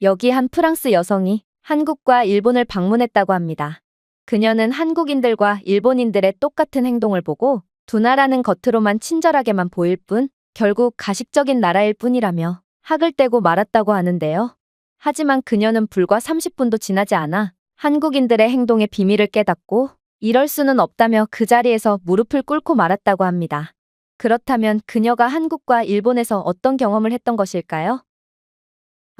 여기 한 프랑스 여성이 한국과 일본을 방문했다고 합니다. 그녀는 한국인들과 일본인들의 똑같은 행동을 보고 두 나라는 겉으로만 친절하게만 보일 뿐 결국 가식적인 나라일 뿐이라며 학을 떼고 말았다고 하는데요. 하지만 그녀는 불과 30분도 지나지 않아 한국인들의 행동의 비밀을 깨닫고 이럴 수는 없다며 그 자리에서 무릎을 꿇고 말았다고 합니다. 그렇다면 그녀가 한국과 일본에서 어떤 경험을 했던 것일까요?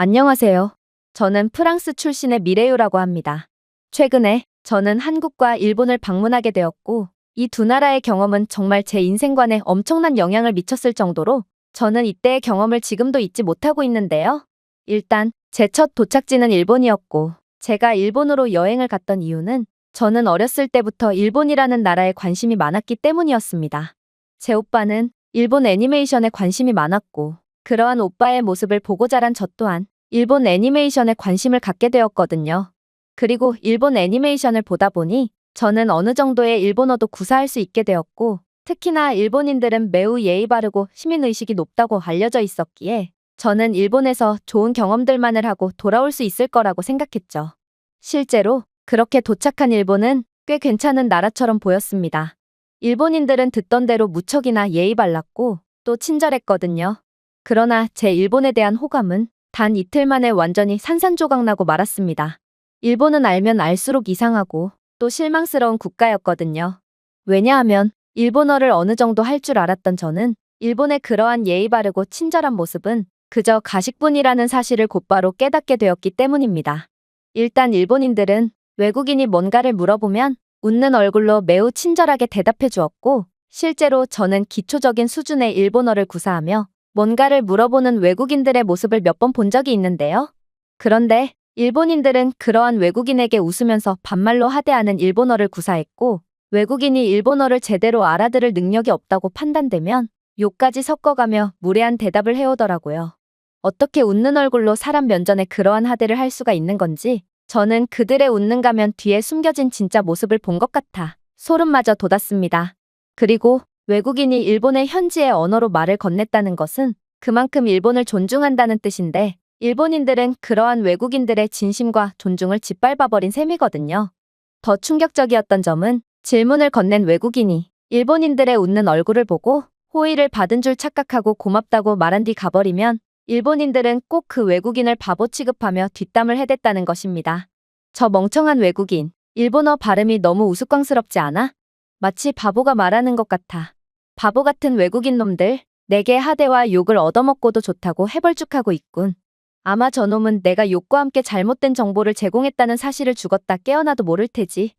안녕하세요. 저는 프랑스 출신의 미레유라고 합니다. 최근에 저는 한국과 일본을 방문하게 되었고, 이 두 나라의 경험은 정말 제 인생관에 엄청난 영향을 미쳤을 정도로 저는 이때의 경험을 지금도 잊지 못하고 있는데요. 일단, 제 첫 도착지는 일본이었고, 제가 일본으로 여행을 갔던 이유는 저는 어렸을 때부터 일본이라는 나라에 관심이 많았기 때문이었습니다. 제 오빠는 일본 애니메이션에 관심이 많았고, 그러한 오빠의 모습을 보고 자란 저 또한 일본 애니메이션에 관심을 갖게 되었거든요. 그리고 일본 애니메이션을 보다 보니 저는 어느 정도의 일본어도 구사할 수 있게 되었고, 특히나 일본인들은 매우 예의 바르고 시민의식이 높다고 알려져 있었기에 저는 일본에서 좋은 경험들만을 하고 돌아올 수 있을 거라고 생각했죠. 실제로 그렇게 도착한 일본은 꽤 괜찮은 나라처럼 보였습니다. 일본인들은 듣던 대로 무척이나 예의 발랐고 또 친절했거든요. 그러나 제 일본에 대한 호감은 단 이틀 만에 완전히 산산조각 나고 말았습니다. 일본은 알면 알수록 이상하고 또 실망스러운 국가였거든요. 왜냐하면 일본어를 어느 정도 할 줄 알았던 저는 일본의 그러한 예의 바르고 친절한 모습은 그저 가식뿐이라는 사실을 곧바로 깨닫게 되었기 때문입니다. 일단 일본인들은 외국인이 뭔가를 물어보면 웃는 얼굴로 매우 친절하게 대답해 주었고, 실제로 저는 기초적인 수준의 일본어를 구사하며 뭔가를 물어보는 외국인들의 모습을 몇 번 본 적이 있는데요. 그런데 일본인들은 그러한 외국인에게 웃으면서 반말로 하대하는 일본어를 구사했고, 외국인이 일본어를 제대로 알아들을 능력이 없다고 판단되면 욕까지 섞어가며 무례한 대답을 해오더라고요. 어떻게 웃는 얼굴로 사람 면전에 그러한 하대를 할 수가 있는 건지 저는 그들의 웃는 가면 뒤에 숨겨진 진짜 모습을 본 것 같아 소름마저 돋았습니다. 그리고 외국인이 일본의 현지의 언어로 말을 건넸다는 것은 그만큼 일본을 존중한다는 뜻인데 일본인들은 그러한 외국인들의 진심과 존중을 짓밟아버린 셈이거든요. 더 충격적이었던 점은 질문을 건넨 외국인이 일본인들의 웃는 얼굴을 보고 호의를 받은 줄 착각하고 고맙다고 말한 뒤 가버리면 일본인들은 꼭 그 외국인을 바보 취급하며 뒷담을 해댔다는 것입니다. 저 멍청한 외국인, 일본어 발음이 너무 우스꽝스럽지 않아? 마치 바보가 말하는 것 같아. 바보 같은 외국인 놈들, 내게 하대와 욕을 얻어먹고도 좋다고 해벌쭉하고 있군. 아마 저놈은 내가 욕과 함께 잘못된 정보를 제공했다는 사실을 죽었다 깨어나도 모를 테지.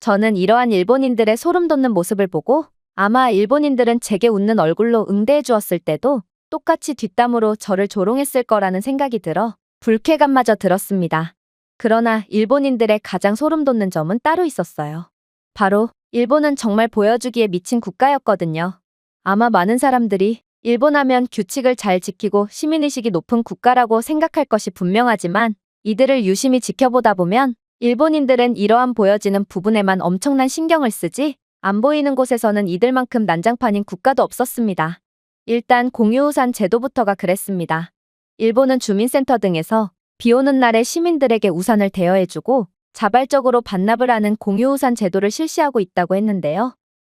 저는 이러한 일본인들의 소름 돋는 모습을 보고 아마 일본인들은 제게 웃는 얼굴로 응대해 주었을 때도 똑같이 뒷담으로 저를 조롱했을 거라는 생각이 들어 불쾌감마저 들었습니다. 그러나 일본인들의 가장 소름 돋는 점은 따로 있었어요. 바로 일본은 정말 보여주기에 미친 국가였거든요. 아마 많은 사람들이 일본 하면 규칙을 잘 지키고 시민의식이 높은 국가라고 생각할 것이 분명하지만 이들을 유심히 지켜보다 보면 일본인들은 이러한 보여지는 부분에만 엄청난 신경을 쓰지 안 보이는 곳에서는 이들만큼 난장판인 국가도 없었습니다. 일단 공유우산 제도부터가 그랬습니다. 일본은 주민센터 등에서 비 오는 날에 시민들에게 우산을 대여해주고 자발적으로 반납을 하는 공유우산 제도를 실시하고 있다고 했는데요.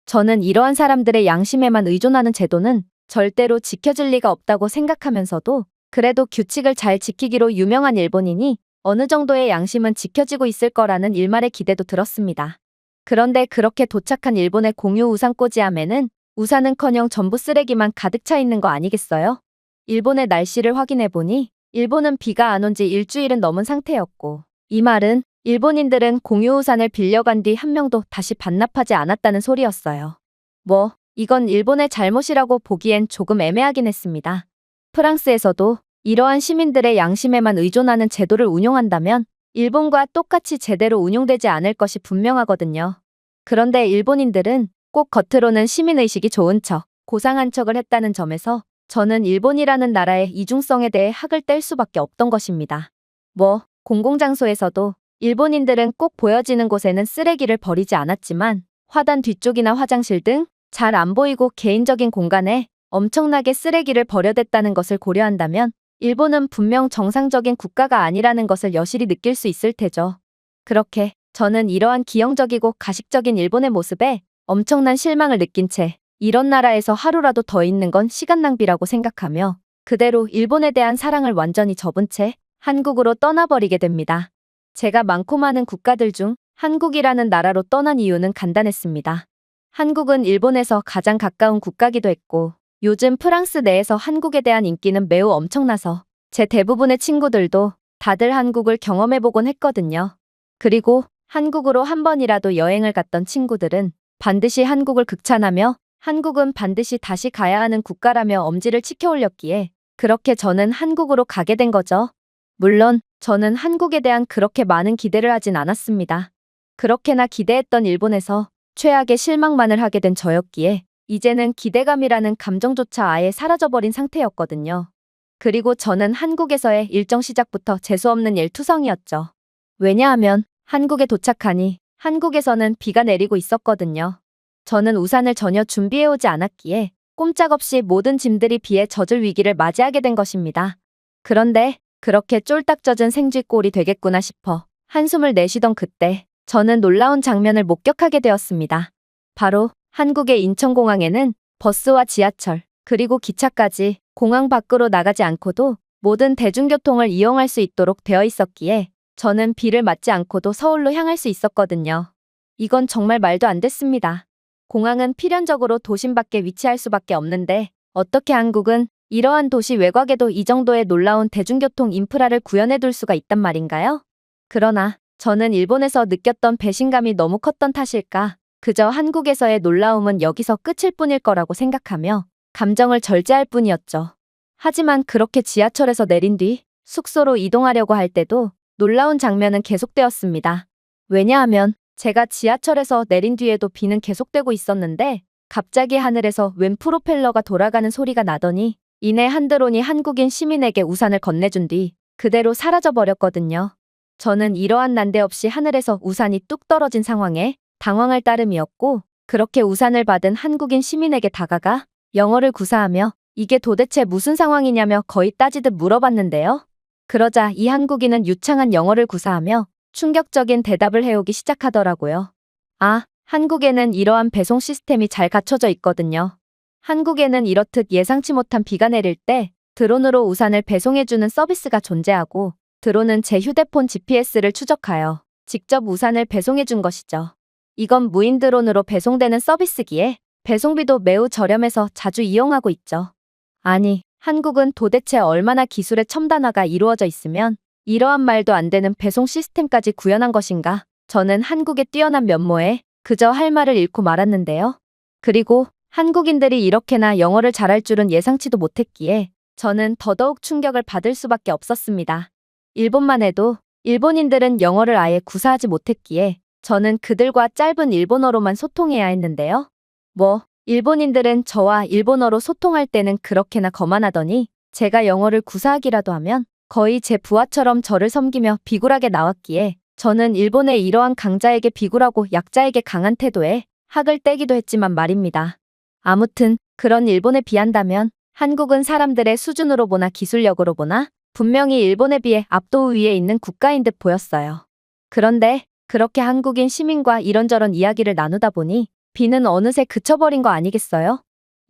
저는 이러한 사람들의 양심에만 의존하는 제도는 절대로 지켜질 리가 없다고 생각하면서도 그래도 규칙을 잘 지키기로 유명한 일본인이 어느 정도의 양심은 지켜지고 있을 거라는 일말의 기대도 들었습니다. 그런데 그렇게 도착한 일본의 공유 우산 꽂이함에는 우산은커녕 전부 쓰레기만 가득 차 있는 거 아니겠어요? 일본의 날씨를 확인해 보니 일본은 비가 안 온 지 일주일은 넘은 상태였고 이 말은 일본인들은 공유 우산을 빌려간 뒤 한 명도 다시 반납하지 않았다는 소리였어요. 뭐 이건 일본의 잘못이라고 보기엔 조금 애매하긴 했습니다. 프랑스에서도 이러한 시민들의 양심에만 의존하는 제도를 운용한다면 일본과 똑같이 제대로 운용되지 않을 것이 분명하거든요. 그런데 일본인들은 꼭 겉으로는 시민의식이 좋은 척, 고상한 척을 했다는 점에서 저는 일본이라는 나라의 이중성에 대해 학을 뗄 수밖에 없던 것입니다. 뭐, 공공장소에서도 일본인들은 꼭 보여지는 곳에는 쓰레기를 버리지 않았지만 화단 뒤쪽이나 화장실 등 잘 안 보이고 개인적인 공간에 엄청나게 쓰레기를 버려댔다는 것을 고려한다면 일본은 분명 정상적인 국가가 아니라는 것을 여실히 느낄 수 있을 테죠. 그렇게 저는 이러한 기형적이고 가식적인 일본의 모습에 엄청난 실망을 느낀 채 이런 나라에서 하루라도 더 있는 건 시간 낭비라고 생각하며 그대로 일본에 대한 사랑을 완전히 접은 채 한국으로 떠나버리게 됩니다. 제가 많고 많은 국가들 중 한국이라는 나라로 떠난 이유는 간단했습니다. 한국은 일본에서 가장 가까운 국가기도 했고 요즘 프랑스 내에서 한국에 대한 인기는 매우 엄청나서 제 대부분의 친구들도 다들 한국을 경험해보곤 했거든요. 그리고 한국으로 한 번이라도 여행을 갔던 친구들은 반드시 한국을 극찬하며 한국은 반드시 다시 가야 하는 국가라며 엄지를 치켜 올렸기에 그렇게 저는 한국으로 가게 된 거죠. 물론 저는 한국에 대한 그렇게 많은 기대를 하진 않았습니다. 그렇게나 기대했던 일본에서 최악의 실망만을 하게 된 저였기에 이제는 기대감이라는 감정조차 아예 사라져버린 상태였거든요. 그리고 저는 한국에서의 일정 시작부터 재수없는 일투성이었죠. 왜냐하면 한국에 도착하니 한국에서는 비가 내리고 있었거든요. 저는 우산을 전혀 준비해오지 않았기에 꼼짝없이 모든 짐들이 비에 젖을 위기를 맞이하게 된 것입니다. 그런데 그렇게 쫄딱 젖은 생쥐꼴이 되겠구나 싶어 한숨을 내쉬던 그때 저는 놀라운 장면을 목격하게 되었습니다. 바로 한국의 인천공항에는 버스와 지하철, 그리고 기차까지 공항 밖으로 나가지 않고도 모든 대중교통을 이용할 수 있도록 되어 있었기에 저는 비를 맞지 않고도 서울로 향할 수 있었거든요. 이건 정말 말도 안 됐습니다. 공항은 필연적으로 도심 밖에 위치할 수밖에 없는데 어떻게 한국은 이러한 도시 외곽에도 이 정도의 놀라운 대중교통 인프라를 구현해 둘 수가 있단 말인가요? 그러나 저는 일본에서 느꼈던 배신감이 너무 컸던 탓일까 그저 한국에서의 놀라움은 여기서 끝일 뿐일 거라고 생각하며 감정을 절제할 뿐이었죠. 하지만 그렇게 지하철에서 내린 뒤 숙소로 이동하려고 할 때도 놀라운 장면은 계속되었습니다. 왜냐하면 제가 지하철에서 내린 뒤에도 비는 계속되고 있었는데 갑자기 하늘에서 웬 프로펠러가 돌아가는 소리가 나더니 이내 한 드론이 한국인 시민에게 우산을 건네준 뒤 그대로 사라져 버렸거든요. 저는 이러한 난데없이 하늘에서 우산이 뚝 떨어진 상황에 당황할 따름이었고 그렇게 우산을 받은 한국인 시민에게 다가가 영어를 구사하며 이게 도대체 무슨 상황이냐며 거의 따지듯 물어봤는데요. 그러자 이 한국인은 유창한 영어를 구사하며 충격적인 대답을 해오기 시작하더라고요. 아, 한국에는 이러한 배송 시스템이 잘 갖춰져 있거든요. 한국에는 이렇듯 예상치 못한 비가 내릴 때 드론으로 우산을 배송해주는 서비스가 존재하고 드론은 제 휴대폰 GPS를 추적하여 직접 우산을 배송해준 것이죠. 이건 무인 드론으로 배송되는 서비스기에 배송비도 매우 저렴해서 자주 이용하고 있죠. 아니, 한국은 도대체 얼마나 기술의 첨단화가 이루어져 있으면 이러한 말도 안 되는 배송 시스템까지 구현한 것인가? 저는 한국의 뛰어난 면모에 그저 할 말을 잃고 말았는데요. 그리고 한국인들이 이렇게나 영어를 잘할 줄은 예상치도 못했기에 저는 더더욱 충격을 받을 수밖에 없었습니다. 일본만 해도 일본인들은 영어를 아예 구사하지 못했기에 저는 그들과 짧은 일본어로만 소통해야 했는데요. 뭐, 일본인들은 저와 일본어로 소통할 때는 그렇게나 거만하더니 제가 영어를 구사하기라도 하면 거의 제 부하처럼 저를 섬기며 비굴하게 나왔기에 저는 일본의 이러한 강자에게 비굴하고 약자에게 강한 태도에 학을 떼기도 했지만 말입니다. 아무튼 그런 일본에 비한다면 한국은 사람들의 수준으로 보나 기술력으로 보나 분명히 일본에 비해 압도 위에 있는 국가인 듯 보였어요. 그런데 그렇게 한국인 시민과 이런저런 이야기를 나누다 보니 비는 어느새 그쳐버린 거 아니겠어요?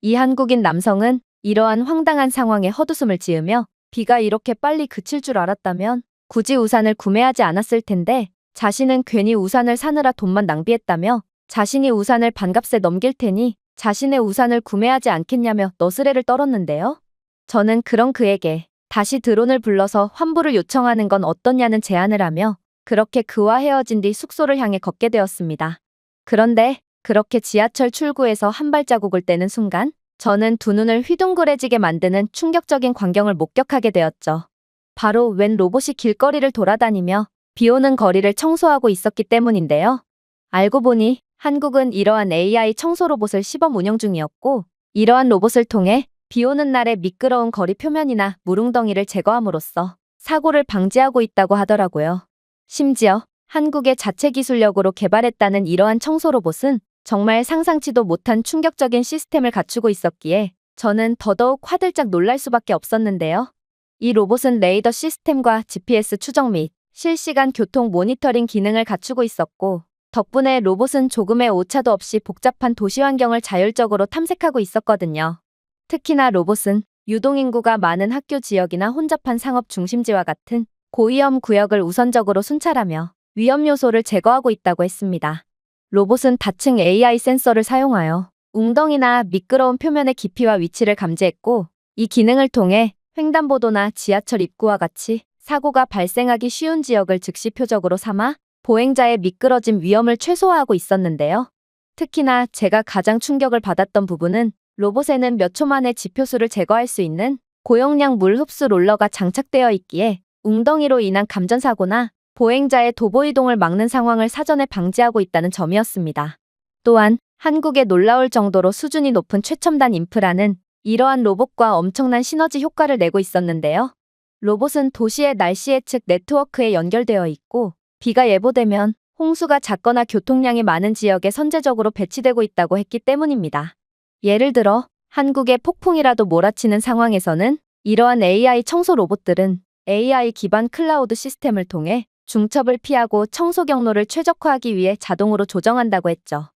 이 한국인 남성은 이러한 황당한 상황에 헛웃음을 지으며 비가 이렇게 빨리 그칠 줄 알았다면 굳이 우산을 구매하지 않았을 텐데 자신은 괜히 우산을 사느라 돈만 낭비했다며 자신이 우산을 반값에 넘길 테니 자신의 우산을 구매하지 않겠냐며 너스레를 떨었는데요. 저는 그런 그에게 다시 드론을 불러서 환불을 요청하는 건 어떻냐는 제안을 하며 그렇게 그와 헤어진 뒤 숙소를 향해 걷게 되었습니다. 그런데 그렇게 지하철 출구에서 한 발자국을 떼는 순간 저는 두 눈을 휘둥그레지게 만드는 충격적인 광경을 목격하게 되었죠. 바로 웬 로봇이 길거리를 돌아다니며 비 오는 거리를 청소하고 있었기 때문인데요. 알고 보니 한국은 이러한 AI 청소 로봇을 시범 운영 중이었고 이러한 로봇을 통해 비 오는 날의 미끄러운 거리 표면이나 무릉덩이를 제거함으로써 사고를 방지하고 있다고 하더라고요. 심지어 한국의 자체 기술력으로 개발했다는 이러한 청소 로봇은 정말 상상치도 못한 충격적인 시스템을 갖추고 있었기에 저는 더더욱 화들짝 놀랄 수밖에 없었는데요. 이 로봇은 레이더 시스템과 GPS 추적 및 실시간 교통 모니터링 기능을 갖추고 있었고, 덕분에 로봇은 조금의 오차도 없이 복잡한 도시 환경을 자율적으로 탐색하고 있었거든요. 특히나 로봇은 유동인구가 많은 학교 지역이나 혼잡한 상업 중심지와 같은 고위험 구역을 우선적으로 순찰하며 위험 요소를 제거하고 있다고 했습니다. 로봇은 다층 AI 센서를 사용하여 웅덩이나 미끄러운 표면의 깊이와 위치를 감지했고, 이 기능을 통해 횡단보도나 지하철 입구와 같이 사고가 발생하기 쉬운 지역을 즉시 표적으로 삼아 보행자의 미끄러짐 위험을 최소화하고 있었는데요. 특히나 제가 가장 충격을 받았던 부분은 로봇에는 몇 초 만에 지표수를 제거할 수 있는 고용량 물 흡수 롤러가 장착되어 있기에 웅덩이로 인한 감전사고나 보행자의 도보 이동을 막는 상황을 사전에 방지하고 있다는 점이었습니다. 또한 한국에 놀라울 정도로 수준이 높은 최첨단 인프라는 이러한 로봇과 엄청난 시너지 효과를 내고 있었는데요. 로봇은 도시의 날씨 예측 네트워크에 연결되어 있고 비가 예보되면 홍수가 잦거나 교통량이 많은 지역에 선제적으로 배치되고 있다고 했기 때문입니다. 예를 들어 한국에 폭풍이라도 몰아치는 상황에서는 이러한 AI 청소 로봇들은 AI 기반 클라우드 시스템을 통해 중첩을 피하고 청소 경로를 최적화하기 위해 자동으로 조정한다고 했죠.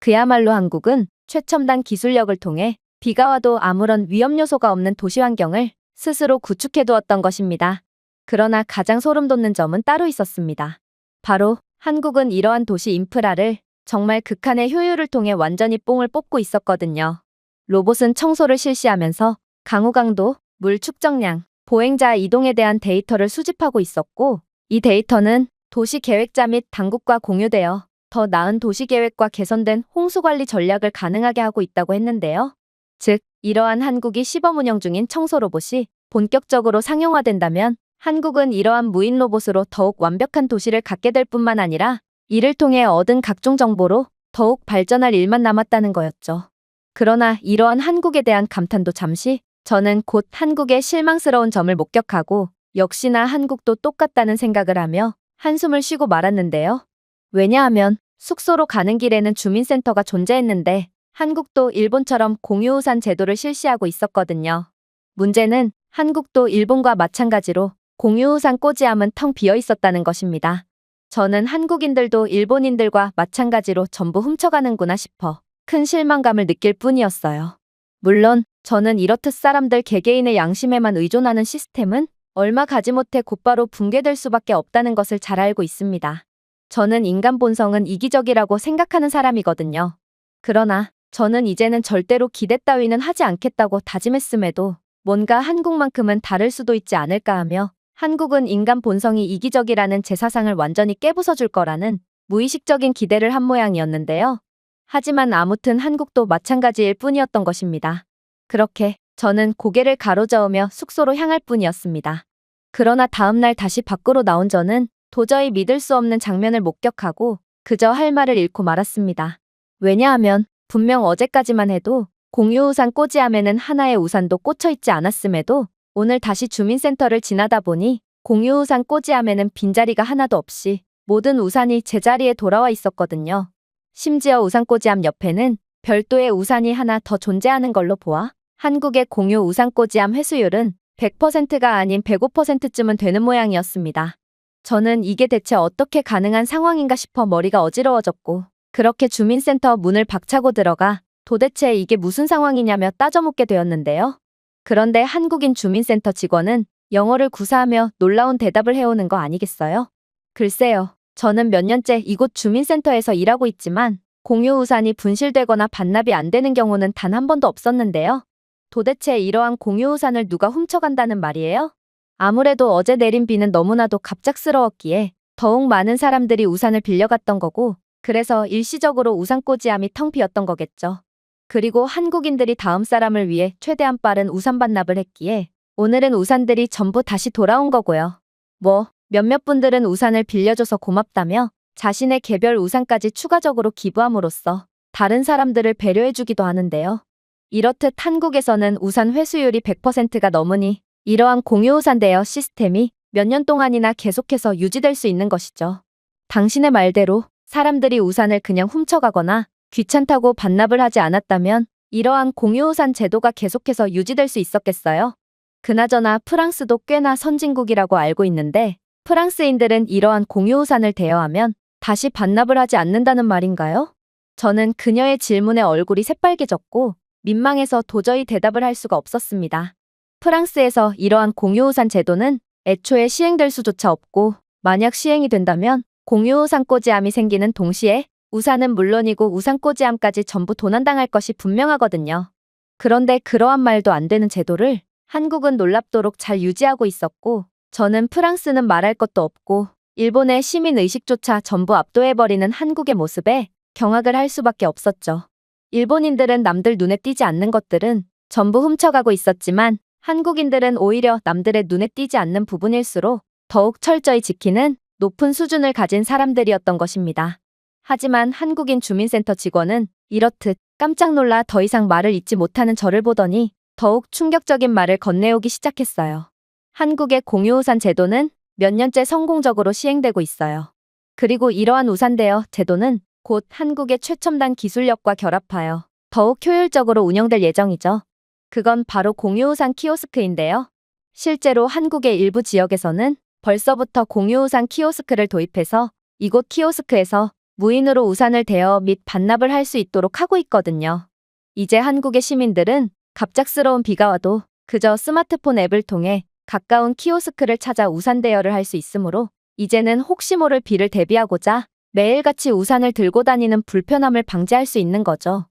그야말로 한국은 최첨단 기술력을 통해 비가 와도 아무런 위험 요소가 없는 도시 환경을 스스로 구축해 두었던 것입니다. 그러나 가장 소름 돋는 점은 따로 있었습니다. 바로 한국은 이러한 도시 인프라를 정말 극한의 효율을 통해 완전히 뽕을 뽑고 있었거든요. 로봇은 청소를 실시하면서 강우 강도, 물 축적량, 보행자 이동에 대한 데이터를 수집하고 있었고, 이 데이터는 도시 계획자 및 당국과 공유되어 더 나은 도시 계획과 개선된 홍수 관리 전략을 가능하게 하고 있다고 했는데요. 즉, 이러한 한국이 시범 운영 중인 청소 로봇이 본격적으로 상용화된다면 한국은 이러한 무인 로봇으로 더욱 완벽한 도시를 갖게 될 뿐만 아니라 이를 통해 얻은 각종 정보로 더욱 발전할 일만 남았다는 거였죠. 그러나 이러한 한국에 대한 감탄도 잠시 저는 곧 한국의 실망스러운 점을 목격하고 역시나 한국도 똑같다는 생각을 하며 한숨을 쉬고 말았는데요. 왜냐하면 숙소로 가는 길에는 주민센터가 존재했는데 한국도 일본처럼 공유우산 제도를 실시하고 있었거든요. 문제는 한국도 일본과 마찬가지로 공유우산 꼬지암은 텅 비어 있었다는 것입니다. 저는 한국인들도 일본인들과 마찬가지로 전부 훔쳐가는구나 싶어 큰 실망감을 느낄 뿐이었어요. 물론 저는 이렇듯 사람들 개개인의 양심에만 의존하는 시스템은 얼마 가지 못해 곧바로 붕괴될 수밖에 없다는 것을 잘 알고 있습니다. 저는 인간 본성은 이기적이라고 생각하는 사람이거든요. 그러나 저는 이제는 절대로 기대 따위는 하지 않겠다고 다짐했음에도 뭔가 한국만큼은 다를 수도 있지 않을까 하며 한국은 인간 본성이 이기적이라는 제 사상을 완전히 깨부숴줄 거라는 무의식적인 기대를 한 모양이었는데요. 하지만 아무튼 한국도 마찬가지일 뿐이었던 것입니다. 그렇게 저는 고개를 가로저으며 숙소로 향할 뿐이었습니다. 그러나 다음날 다시 밖으로 나온 저는 도저히 믿을 수 없는 장면을 목격하고 그저 할 말을 잃고 말았습니다. 왜냐하면 분명 어제까지만 해도 공유우산 꼬지암에는 하나의 우산도 꽂혀 있지 않았음에도 오늘 다시 주민센터를 지나다 보니 공유우산 꼬지암에는 빈자리가 하나도 없이 모든 우산이 제자리에 돌아와 있었거든요. 심지어 우산 꼬지암 옆에는 별도의 우산이 하나 더 존재하는 걸로 보아 한국의 공유 우산 꼬지암 회수율은 100%가 아닌 105%쯤은 되는 모양이었습니다. 저는 이게 대체 어떻게 가능한 상황인가 싶어 머리가 어지러워졌고 그렇게 주민센터 문을 박차고 들어가 도대체 이게 무슨 상황이냐며 따져묻게 되었는데요. 그런데 한국인 주민센터 직원은 영어를 구사하며 놀라운 대답을 해오는 거 아니겠어요? 글쎄요. 저는 몇 년째 이곳 주민센터에서 일하고 있지만 공유 우산이 분실되거나 반납이 안 되는 경우는 단 한 번도 없었는데요. 도대체 이러한 공유 우산을 누가 훔쳐간다는 말이에요? 아무래도 어제 내린 비는 너무나도 갑작스러웠기에 더욱 많은 사람들이 우산을 빌려갔던 거고 그래서 일시적으로 우산 꼬지암이 텅 비었던 거겠죠. 그리고 한국인들이 다음 사람을 위해 최대한 빠른 우산 반납을 했기에 오늘은 우산들이 전부 다시 돌아온 거고요. 뭐 몇몇 분들은 우산을 빌려줘서 고맙다며 자신의 개별 우산까지 추가적으로 기부함으로써 다른 사람들을 배려해주기도 하는데요. 이렇듯 한국에서는 우산 회수율이 100%가 넘으니 이러한 공유우산 대여 시스템이 몇 년 동안이나 계속해서 유지될 수 있는 것이죠. 당신의 말대로 사람들이 우산을 그냥 훔쳐가거나 귀찮다고 반납을 하지 않았다면 이러한 공유우산 제도가 계속해서 유지될 수 있었겠어요? 그나저나 프랑스도 꽤나 선진국이라고 알고 있는데 프랑스인들은 이러한 공유우산을 대여하면 다시 반납을 하지 않는다는 말인가요? 저는 그녀의 질문에 얼굴이 새빨개졌고 민망해서 도저히 대답을 할 수가 없었습니다. 프랑스에서 이러한 공유우산 제도는 애초에 시행될 수조차 없고 만약 시행이 된다면 공유우산 꼬지암이 생기는 동시에 우산은 물론이고 우산꼬지암까지 전부 도난당할 것이 분명하거든요. 그런데 그러한 말도 안 되는 제도를 한국은 놀랍도록 잘 유지하고 있었고 저는 프랑스는 말할 것도 없고 일본의 시민 의식조차 전부 압도해버리는 한국의 모습에 경악을 할 수밖에 없었죠. 일본인들은 남들 눈에 띄지 않는 것들은 전부 훔쳐가고 있었지만 한국인들은 오히려 남들의 눈에 띄지 않는 부분일수록 더욱 철저히 지키는 높은 수준을 가진 사람들이었던 것입니다. 하지만 한국인 주민센터 직원은 이렇듯 깜짝 놀라 더 이상 말을 잇지 못하는 저를 보더니 더욱 충격적인 말을 건네오기 시작했어요. 한국의 공유우산 제도는 몇 년째 성공적으로 시행되고 있어요. 그리고 이러한 우산 대여 제도는 곧 한국의 최첨단 기술력과 결합하여 더욱 효율적으로 운영될 예정이죠. 그건 바로 공유우산 키오스크인데요. 실제로 한국의 일부 지역에서는 벌써부터 공유우산 키오스크를 도입해서 이곳 키오스크에서 무인으로 우산을 대여 및 반납을 할 수 있도록 하고 있거든요. 이제 한국의 시민들은 갑작스러운 비가 와도 그저 스마트폰 앱을 통해 가까운 키오스크를 찾아 우산 대여를 할 수 있으므로 이제는 혹시 모를 비를 대비하고자 매일같이 우산을 들고 다니는 불편함을 방지할 수 있는 거죠.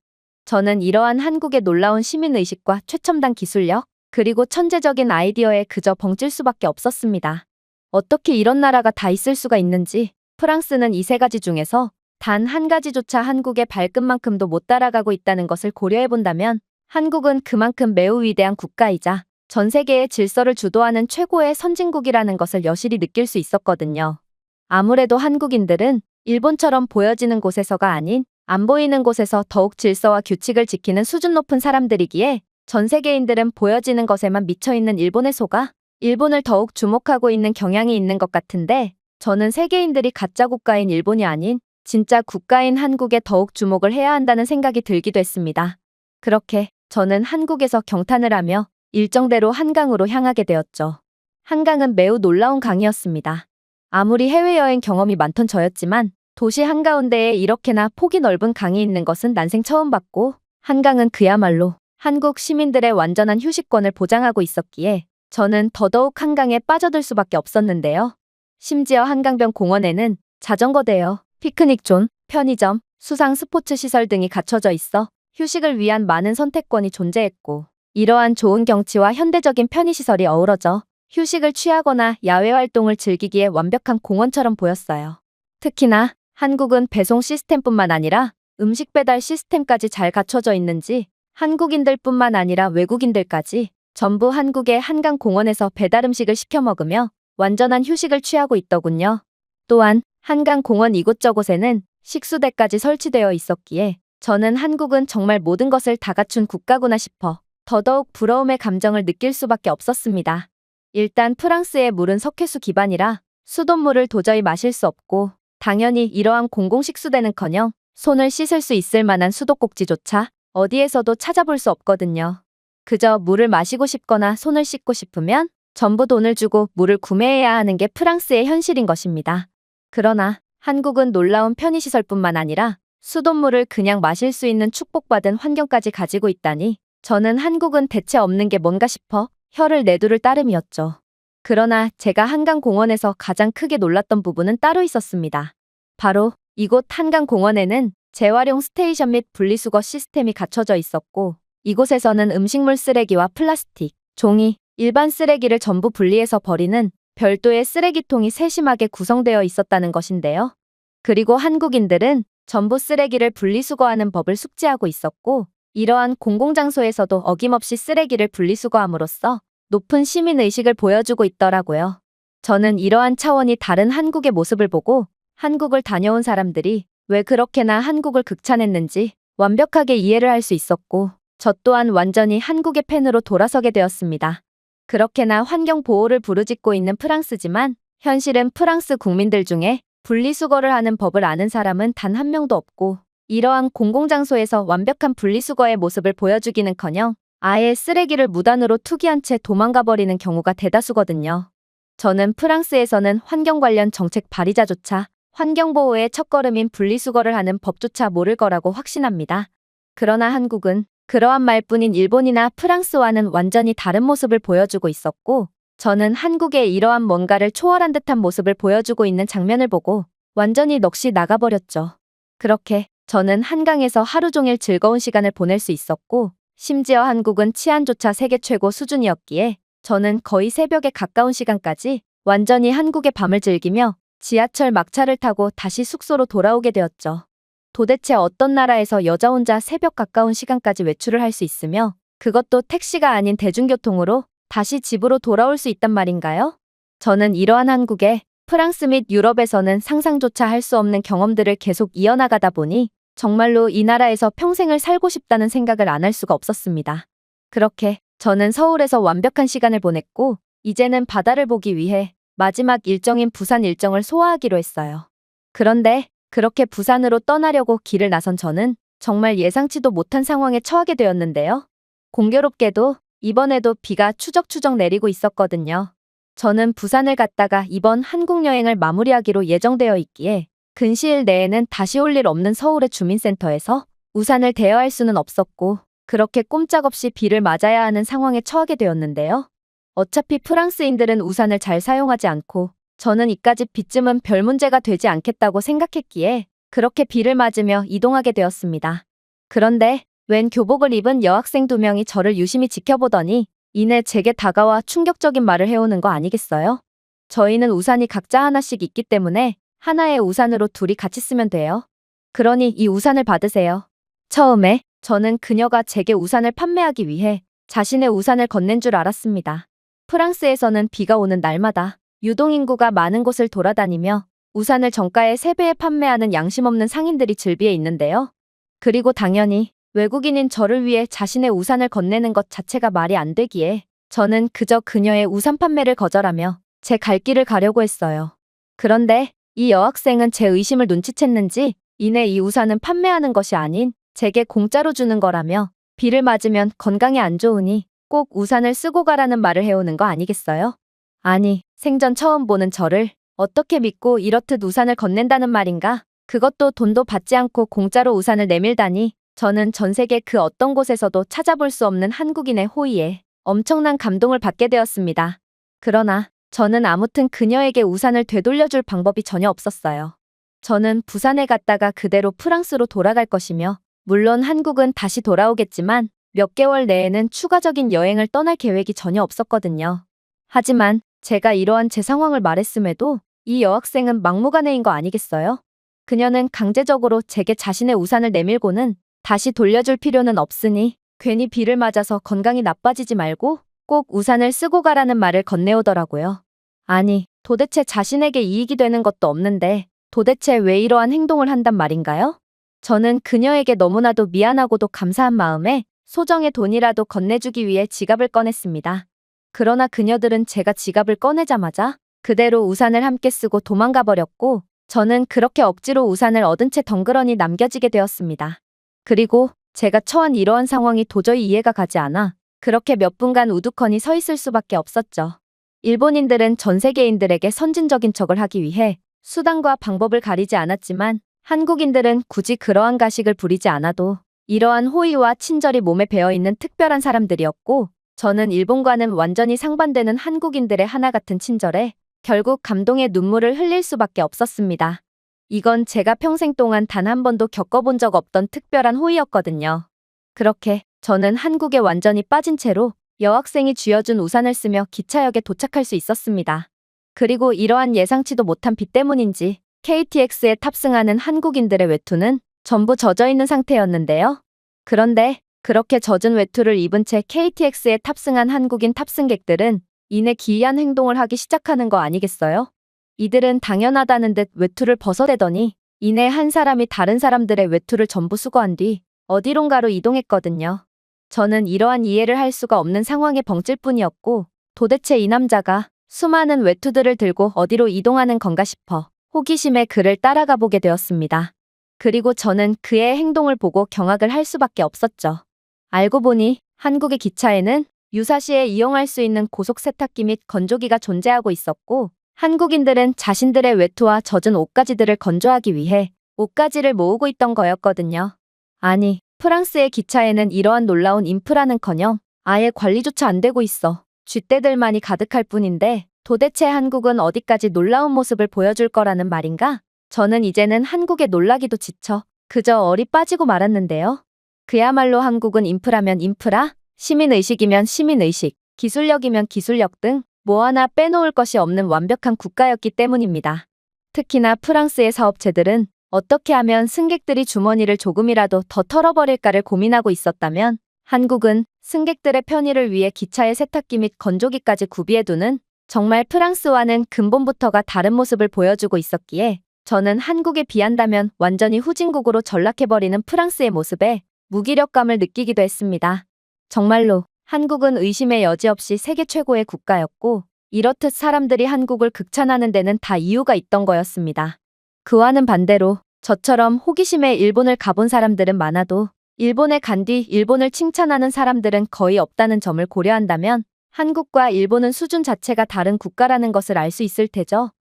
저는 이러한 한국의 놀라운 시민의식과 최첨단 기술력, 그리고 천재적인 아이디어에 그저 벙찔 수밖에 없었습니다. 어떻게 이런 나라가 다 있을 수가 있는지 프랑스는 이 세 가지 중에서 단 한 가지조차 한국의 발끝만큼도 못 따라가고 있다는 것을 고려해 본다면 한국은 그만큼 매우 위대한 국가이자 전 세계의 질서를 주도하는 최고의 선진국이라는 것을 여실히 느낄 수 있었거든요. 아무래도 한국인들은 일본처럼 보여지는 곳에서가 아닌 안 보이는 곳에서 더욱 질서와 규칙을 지키는 수준 높은 사람들이기에 전 세계인들은 보여지는 것에만 미쳐있는 일본에 속아 일본을 더욱 주목하고 있는 경향이 있는 것 같은데 저는 세계인들이 가짜 국가인 일본이 아닌 진짜 국가인 한국에 더욱 주목을 해야 한다는 생각이 들기도 했습니다. 그렇게 저는 한국에서 경탄을 하며 일정대로 한강으로 향하게 되었죠. 한강은 매우 놀라운 강이었습니다. 아무리 해외여행 경험이 많던 저였지만 도시 한가운데에 이렇게나 폭이 넓은 강이 있는 것은 난생 처음 봤고 한강은 그야말로 한국 시민들의 완전한 휴식권을 보장하고 있었기에 저는 더더욱 한강에 빠져들 수밖에 없었는데요. 심지어 한강변 공원에는 자전거 대여, 피크닉 존, 편의점, 수상 스포츠 시설 등이 갖춰져 있어 휴식을 위한 많은 선택권이 존재했고 이러한 좋은 경치와 현대적인 편의시설이 어우러져 휴식을 취하거나 야외 활동을 즐기기에 완벽한 공원처럼 보였어요. 특히나 한국은 배송 시스템뿐만 아니라 음식 배달 시스템까지 잘 갖춰져 있는지 한국인들뿐만 아니라 외국인들까지 전부 한국의 한강 공원에서 배달 음식을 시켜 먹으며 완전한 휴식을 취하고 있더군요. 또한 한강 공원 이곳저곳에는 식수대까지 설치되어 있었기에 저는 한국은 정말 모든 것을 다 갖춘 국가구나 싶어 더더욱 부러움의 감정을 느낄 수밖에 없었습니다. 일단 프랑스의 물은 석회수 기반이라 수돗물을 도저히 마실 수 없고 당연히 이러한 공공식수대는커녕 손을 씻을 수 있을 만한 수도꼭지조차 어디에서도 찾아볼 수 없거든요. 그저 물을 마시고 싶거나 손을 씻고 싶으면 전부 돈을 주고 물을 구매해야 하는 게 프랑스의 현실인 것입니다. 그러나 한국은 놀라운 편의시설뿐만 아니라 수돗물을 그냥 마실 수 있는 축복받은 환경까지 가지고 있다니 저는 한국은 대체 없는 게 뭔가 싶어 혀를 내두를 따름이었죠. 그러나 제가 한강공원에서 가장 크게 놀랐던 부분은 따로 있었습니다. 바로 이곳 한강공원에는 재활용 스테이션 및 분리수거 시스템이 갖춰져 있었고 이곳에서는 음식물 쓰레기와 플라스틱, 종이, 일반 쓰레기를 전부 분리해서 버리는 별도의 쓰레기통이 세심하게 구성되어 있었다는 것인데요. 그리고 한국인들은 전부 쓰레기를 분리수거하는 법을 숙지하고 있었고 이러한 공공장소에서도 어김없이 쓰레기를 분리수거함으로써 높은 시민의식을 보여주고 있더라고요. 저는 이러한 차원이 다른 한국의 모습을 보고 한국을 다녀온 사람들이 왜 그렇게나 한국을 극찬했는지 완벽하게 이해를 할 수 있었고 저 또한 완전히 한국의 팬으로 돌아서게 되었습니다. 그렇게나 환경 보호를 부르짖고 있는 프랑스지만 현실은 프랑스 국민들 중에 분리수거를 하는 법을 아는 사람은 단 한 명도 없고 이러한 공공장소에서 완벽한 분리수거의 모습을 보여주기는커녕 아예 쓰레기를 무단으로 투기한 채 도망가 버리는 경우가 대다수거든요. 저는 프랑스에서는 환경 관련 정책 발의자조차 환경보호의 첫걸음인 분리수거를 하는 법조차 모를 거라고 확신합니다. 그러나 한국은 그러한 말뿐인 일본이나 프랑스와는 완전히 다른 모습을 보여주고 있었고, 저는 한국의 이러한 뭔가를 초월한 듯한 모습을 보여주고 있는 장면을 보고 완전히 넋이 나가버렸죠. 그렇게 저는 한강에서 하루 종일 즐거운 시간을 보낼 수 있었고, 심지어 한국은 치안조차 세계 최고 수준이었기에 저는 거의 새벽에 가까운 시간까지 완전히 한국의 밤을 즐기며 지하철 막차를 타고 다시 숙소로 돌아오게 되었죠. 도대체 어떤 나라에서 여자 혼자 새벽 가까운 시간까지 외출을 할 수 있으며 그것도 택시가 아닌 대중교통으로 다시 집으로 돌아올 수 있단 말인가요? 저는 이러한 한국에 프랑스 및 유럽에서는 상상조차 할 수 없는 경험들을 계속 이어나가다 보니 정말로 이 나라에서 평생을 살고 싶다는 생각을 안 할 수가 없었습니다. 그렇게 저는 서울에서 완벽한 시간을 보냈고 이제는 바다를 보기 위해 마지막 일정인 부산 일정을 소화하기로 했어요. 그런데 그렇게 부산으로 떠나려고 길을 나선 저는 정말 예상치도 못한 상황에 처하게 되었는데요. 공교롭게도 이번에도 비가 추적추적 내리고 있었거든요. 저는 부산을 갔다가 이번 한국 여행을 마무리하기로 예정되어 있기에 근시일 내에는 다시 올 일 없는 서울의 주민센터에서 우산을 대여할 수는 없었고 그렇게 꼼짝없이 비를 맞아야 하는 상황에 처하게 되었는데요. 어차피 프랑스인들은 우산을 잘 사용하지 않고 저는 이까지 비쯤은 별 문제가 되지 않겠다고 생각했기에 그렇게 비를 맞으며 이동하게 되었습니다. 그런데 웬 교복을 입은 여학생 두 명이 저를 유심히 지켜보더니 이내 제게 다가와 충격적인 말을 해오는 거 아니겠어요? 저희는 우산이 각자 하나씩 있기 때문에 하나의 우산으로 둘이 같이 쓰면 돼요. 그러니 이 우산을 받으세요. 처음에 저는 그녀가 제게 우산을 판매하기 위해 자신의 우산을 건넨 줄 알았습니다. 프랑스에서는 비가 오는 날마다 유동인구가 많은 곳을 돌아다니며 우산을 정가에 3배에 판매하는 양심 없는 상인들이 즐비해 있는데요. 그리고 당연히 외국인인 저를 위해 자신의 우산을 건네는 것 자체가 말이 안 되기에 저는 그저 그녀의 우산 판매를 거절하며 제 갈 길을 가려고 했어요. 그런데 이 여학생은 제 의심을 눈치챘는지 이내 이 우산은 판매하는 것이 아닌 제게 공짜로 주는 거라며 비를 맞으면 건강에 안 좋으니 꼭 우산을 쓰고 가라는 말을 해오는 거 아니겠어요? 아니, 생전 처음 보는 저를 어떻게 믿고 이렇듯 우산을 건넨다는 말인가? 그것도 돈도 받지 않고 공짜로 우산을 내밀다니 저는 전 세계 그 어떤 곳에서도 찾아볼 수 없는 한국인의 호의에 엄청난 감동을 받게 되었습니다. 그러나 저는 아무튼 그녀에게 우산을 되돌려줄 방법이 전혀 없었어요. 저는 부산에 갔다가 그대로 프랑스로 돌아갈 것이며 물론 한국은 다시 돌아오겠지만 몇 개월 내에는 추가적인 여행을 떠날 계획이 전혀 없었거든요. 하지만 제가 이러한 제 상황을 말했음에도 이 여학생은 막무가내인 거 아니겠어요? 그녀는 강제적으로 제게 자신의 우산을 내밀고는 다시 돌려줄 필요는 없으니 괜히 비를 맞아서 건강이 나빠지지 말고 꼭 우산을 쓰고 가라는 말을 건네오더라고요. 아니, 도대체 자신에게 이익이 되는 것도 없는데 도대체 왜 이러한 행동을 한단 말인가요? 저는 그녀에게 너무나도 미안하고도 감사한 마음에 소정의 돈이라도 건네주기 위해 지갑을 꺼냈습니다. 그러나 그녀들은 제가 지갑을 꺼내자마자 그대로 우산을 함께 쓰고 도망가 버렸고 저는 그렇게 억지로 우산을 얻은 채 덩그러니 남겨지게 되었습니다. 그리고 제가 처한 이러한 상황이 도저히 이해가 가지 않아 그렇게 몇 분간 우두커니 서 있을 수밖에 없었죠. 일본인들은 전 세계인들에게 선진적인 척을 하기 위해 수단과 방법을 가리지 않았지만 한국인들은 굳이 그러한 가식을 부리지 않아도 이러한 호의와 친절이 몸에 배어 있는 특별한 사람들이었고 저는 일본과는 완전히 상반되는 한국인들의 하나 같은 친절에 결국 감동의 눈물을 흘릴 수밖에 없었습니다. 이건 제가 평생 동안 단 한 번도 겪어본 적 없던 특별한 호의였거든요. 그렇게 저는 한국에 완전히 빠진 채로 여학생이 쥐어준 우산을 쓰며 기차역에 도착할 수 있었습니다. 그리고 이러한 예상치도 못한 비 때문인지 KTX에 탑승하는 한국인들의 외투는 전부 젖어 있는 상태였는데요. 그런데 그렇게 젖은 외투를 입은 채 KTX에 탑승한 한국인 탑승객들은 이내 기이한 행동을 하기 시작하는 거 아니겠어요? 이들은 당연하다는 듯 외투를 벗어대더니 이내 한 사람이 다른 사람들의 외투를 전부 수거한 뒤 어디론가로 이동했거든요. 저는 이러한 이해를 할 수가 없는 상황에 벙찔 뿐이었고 도대체 이 남자가 수많은 외투들을 들고 어디로 이동하는 건가 싶어 호기심에 그를 따라가 보게 되었습니다. 그리고 저는 그의 행동을 보고 경악을 할 수밖에 없었죠. 알고 보니 한국의 기차에는 유사시에 이용할 수 있는 고속 세탁기 및 건조기가 존재하고 있었고, 한국인들은 자신들의 외투와 젖은 옷가지들을 건조하기 위해 옷가지를 모으고 있던 거였거든요. 아니, 프랑스의 기차에는 이러한 놀라운 인프라는커녕 아예 관리조차 안 되고 있어. 쥐떼들만이 가득할 뿐인데 도대체 한국은 어디까지 놀라운 모습을 보여줄 거라는 말인가? 저는 이제는 한국에 놀라기도 지쳐 그저 얼이 빠지고 말았는데요. 그야말로 한국은 인프라면 인프라, 시민의식이면 시민의식, 기술력이면 기술력 등 뭐 하나 빼놓을 것이 없는 완벽한 국가였기 때문입니다. 특히나 프랑스의 사업체들은 어떻게 하면 승객들이 주머니를 조금이라도 더 털어버릴까를 고민하고 있었다면 한국은 승객들의 편의를 위해 기차의 세탁기 및 건조기까지 구비해두는 정말 프랑스와는 근본부터가 다른 모습을 보여주고 있었기에 저는 한국에 비한다면 완전히 후진국으로 전락해버리는 프랑스의 모습에 무기력감을 느끼기도 했습니다. 정말로 한국은 의심의 여지 없이 세계 최고의 국가였고 이렇듯 사람들이 한국을 극찬하는 데는 다 이유가 있던 거였습니다. 그와는 반대로 저처럼 호기심에 일본을 가본 사람들은 많아도 일본에 간 뒤 일본을 칭찬하는 사람들은 거의 없다는 점을 고려한다면 한국과 일본은 수준 자체가 다른 국가라는 것을 알 수 있을 테죠.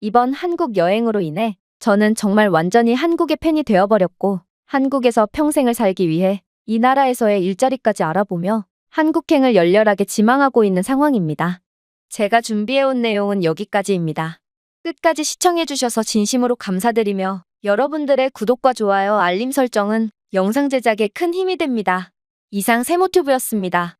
이번 한국 여행으로 인해 저는 정말 완전히 한국의 팬이 되어버렸고 한국에서 평생을 살기 위해 이 나라에서의 일자리까지 알아보며 한국행을 열렬하게 지망하고 있는 상황입니다. 제가 준비해온 내용은 여기까지입니다. 끝까지 시청해주셔서 진심으로 감사드리며 여러분들의 구독과 좋아요, 알림 설정은 영상 제작에 큰 힘이 됩니다. 이상 세모튜브였습니다.